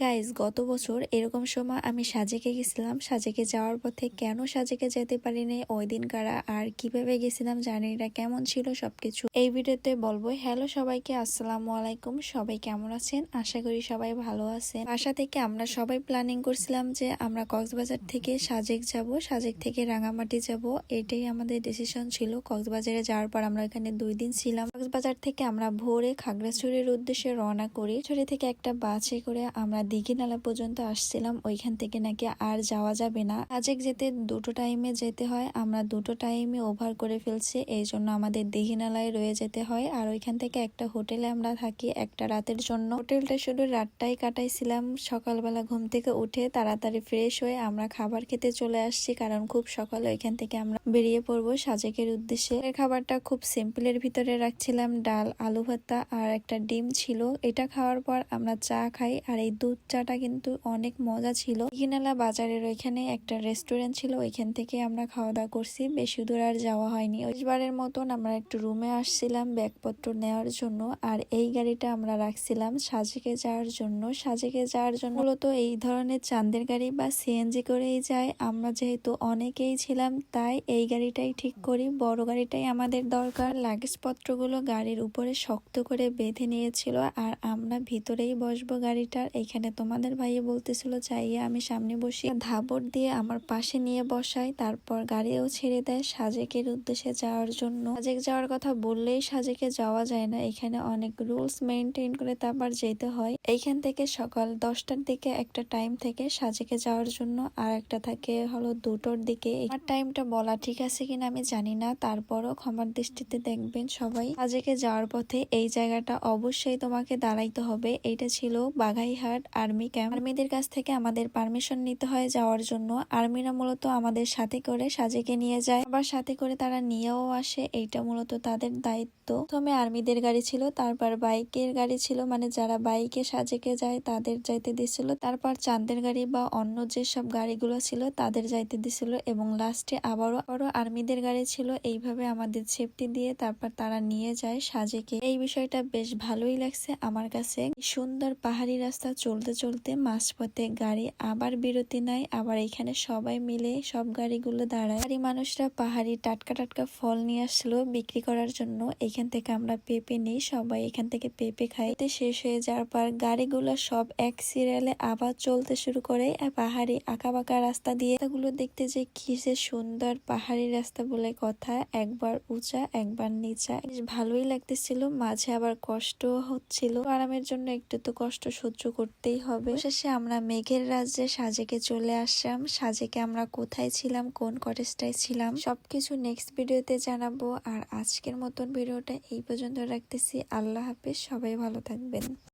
Guys গত বছর এরকম সময় আমি সাজেকে গেছিলাম। সাজেকে যাওয়ার পথে কেন সাজেকে যেতে পারিনি? ওই দিন কারা আর কীভাবে গেছিলাম জানি না কেমন ছিল সবকিছু। এই ভিডিওতে বলব, হ্যালো সবাইকে, আসসালামু আলাইকুম। সবাই কেমন আছেন? আশা করি সবাই ভালো আছেন। বাসা থেকে আমরা সবাই প্ল্যানিং করছিলাম যে আমরা কক্সবাজার থেকে সাজেক যাব, সাজেক থেকে রাঙামাটি যাব। এটাই আমাদের ডিসিশন ছিল। কক্সবাজারে যাওয়ার পর আমরা এখানে দুই দিন ছিলাম। কক্সবাজার থেকে আমরা ভোরে খাগড়াছড়ির উদ্দেশ্যে রওনা করি। ছড়ি থেকে একটা বাসে করে আমরা দিঘিনালা পর্যন্ত আসছিলাম, ওইখান থেকে নাকি আর যাওয়া যাবে না। সাজেক যেতে দুটো টাইমে যেতে হয়, আমরা দুটো টাইমে ওভার করে ফেলছি, এই জন্য আমাদের দিঘিনালায় রয়ে যেতে হয়। আর ওইখান থেকে একটা হোটেলে আমরা থাকি, একটা রাতের জন্য। হোটেলটা শুধু রাতটাই কাটাইছিলাম, সকালবেলা ঘুম থেকে উঠে তাড়াতাড়ি ফ্রেশ হয়ে আমরা খাবার খেতে চলে আসছি, কারণ খুব সকালে ওইখান থেকে আমরা বেরিয়ে পড়ব সাজেকের উদ্দেশ্যে। এর খাবারটা খুব সিম্পলের ভিতরে রাখছিলাম, ডাল, আলু ভর্তা আর একটা ডিম ছিল। এটা খাওয়ার পর আমরা চা খাই, আর এই দুধ চাটা কিন্তু অনেক মজা ছিল। কিনালা বাজারের ওইখানে একটা রেস্টুরেন্ট ছিল, ওইখান থেকে আমরা খাওয়া দাওয়া করছি। বেশি দূর আর যাওয়া হয়নি। ওইবারের মতন আমরা একটু রুমে আসছিলাম ব্যাগপত্র নেওয়ার জন্য। আর এই গাড়িটা আমরা রাখছিলাম সাজেকে যাওয়ার জন্য। সাজেকে যাওয়ার জন্য মূলত এই ধরনের চান্দের গাড়ি বা সিএনজি করেই যায়। আমরা যেহেতু অনেকেই ছিলাম, তাই এই গাড়িটাই ঠিক করি। বড় গাড়িটাই আমাদের দরকার। লাগেজ পত্রগুলো গাড়ির উপরে শক্ত করে বেঁধে নিয়েছিল। আর আমরা ভিতরেই বসবো গাড়িটার। এখানে তোমাদের ভাইয়ে বলতেছিল চাইয়ে আমি সামনে বসি ধাবর দিয়ে আমার পাশে নিয়ে বসাই, তারপর গাড়িও ছেড়ে দেয় সাজেকের উদ্দেশ্যে যাওয়ার জন্য। সাজেক যাওয়ার কথা বললেই সাজেকে যাওয়া যায় না। এখানে অনেক রুলস মেনটেন করে তারপর যেতে হয়। এইখান থেকে সকাল দশটার দিকে একটা টাইম থেকে সাজেকে যাওয়ার জন্য, আর একটা থাকে হলো দুটোর দিকে। আমার টাইমটা বলা ঠিক আছে কিনা আমি জানি না। তারপরও ক্ষমার দৃষ্টিতে দেখবেন সবাই। সাজেকে যাওয়ার পথে এই জায়গাটা অবশ্যই তোমাকে দাঁড়াইতে হবে। এইটা ছিল বাঘাইহাট আর্মি ক্যাম্প। আর্মিদের কাছ থেকে আমাদের পারমিশন নিতে হয় যাওয়ার জন্য। আর্মিরা মূলত আমাদের সাথে করে সাজেকে নিয়ে যায়। আবার সাথে করে তারা নিয়েও আসে। এইটা মূলত তাদের দায়িত্ব। প্রথমে আর্মিদের গাড়ি ছিল, তারপর বাইকের গাড়ি ছিল। মানে যারা বাইকে সাজেকে যায়, তাদের যাইতে দিছিল। তারপর চাঁদের গাড়ি বা অন্য যেসব গাড়িগুলো ছিল, তাদের যাইতে দিছিল। এবং লাস্টে আবারও আবারও আর্মিদের গাড়ি ছিল। এইভাবে আমাদের সেফটি দিয়ে তারপর তারা নিয়ে যায় সাজেকে। এই বিষয়টা বেশ ভালোই লাগছে আমার কাছে। সুন্দর পাহাড়ি রাস্তা চলতে চলতে মাঝপথে গাড়ি আবার বিরতি নাই আবার এখানে সবাই মিলে সব গাড়িগুলো দাঁড়ায়। গাড়ি মানুষরা পাহাড়ি টাটকা টাটকা ফল নিয়ে আসলো বিক্রি করার জন্য। এখান থেকে আমরা পেঁপে নিই, সবাই এখান থেকে পেঁপে খাই এতে শেষ হয়ে যাওয়ার পর গাড়িগুলো সব এক সিরিয়ালে আবার চলতে শুরু করে। পাহাড়ি বাঁকা রাস্তা দিয়ে গুলো দেখতে যে কি যে সুন্দর পাহাড়ি রাস্তা বলে কথা, একবার উঁচা, একবার নিচা। বেশ ভালোই লাগতেছিল, মাঝে আবার কষ্ট হচ্ছিল। আরামের জন্য একটু তো কষ্ট সহ্য করতেই হবে। শেষে আমরা মেঘের রাজ্যে সাজেকে চলে আসলাম। সাজেকে আমরা কোথায় ছিলাম, কোন কটেজটায় ছিলাম, সবকিছু নেক্সট ভিডিওতে জানাব। আর আজকের মতন ভিডিওটা এই পর্যন্ত রাখতেছি। আল্লাহ হাফিজ, সবাই ভালো থাকবেন।